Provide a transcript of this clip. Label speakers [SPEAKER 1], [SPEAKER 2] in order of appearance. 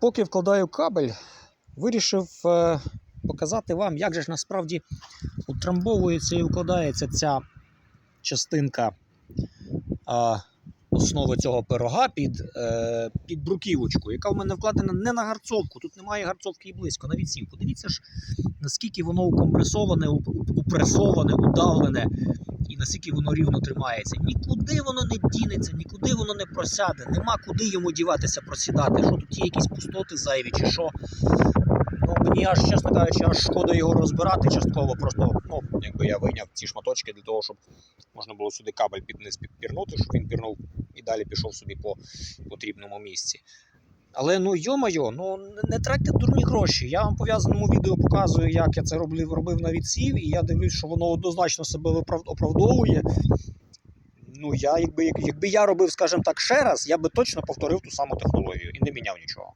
[SPEAKER 1] Поки вкладаю кабель, вирішив е, показати вам, як же ж насправді утрамбовується і укладається ця частинка е, основи цього пирога під, е, під бруківочку, яка в мене вкладена не на гарцовку. Тут немає гарцовки і близько, навіть сім. Подивіться ж, наскільки воно укомпресоване, уп- упресоване, удавлене наскільки воно рівно тримається. Нікуди воно не дінеться, нікуди воно не просяде, нема куди йому діватися, просідати. Що тут є якісь пустоти зайві, чи що. Ну, мені аж, чесно кажучи, аж шкода його розбирати частково. Просто, ну, якби я вийняв ці шматочки для того, щоб можна було сюди кабель під низ підпірнути, щоб він пірнув і далі пішов собі по потрібному місці. Але ну йо-майо, ну не- тратьте дурні гроші. Я вам пов'язаному відео показую, як я це робив, робив на відсів, і я дивлюсь, що воно однозначно себе оправдовує. Ну, я, якби, якби я робив, скажімо так, ще раз, я би точно повторив ту саму технологію і не міняв нічого.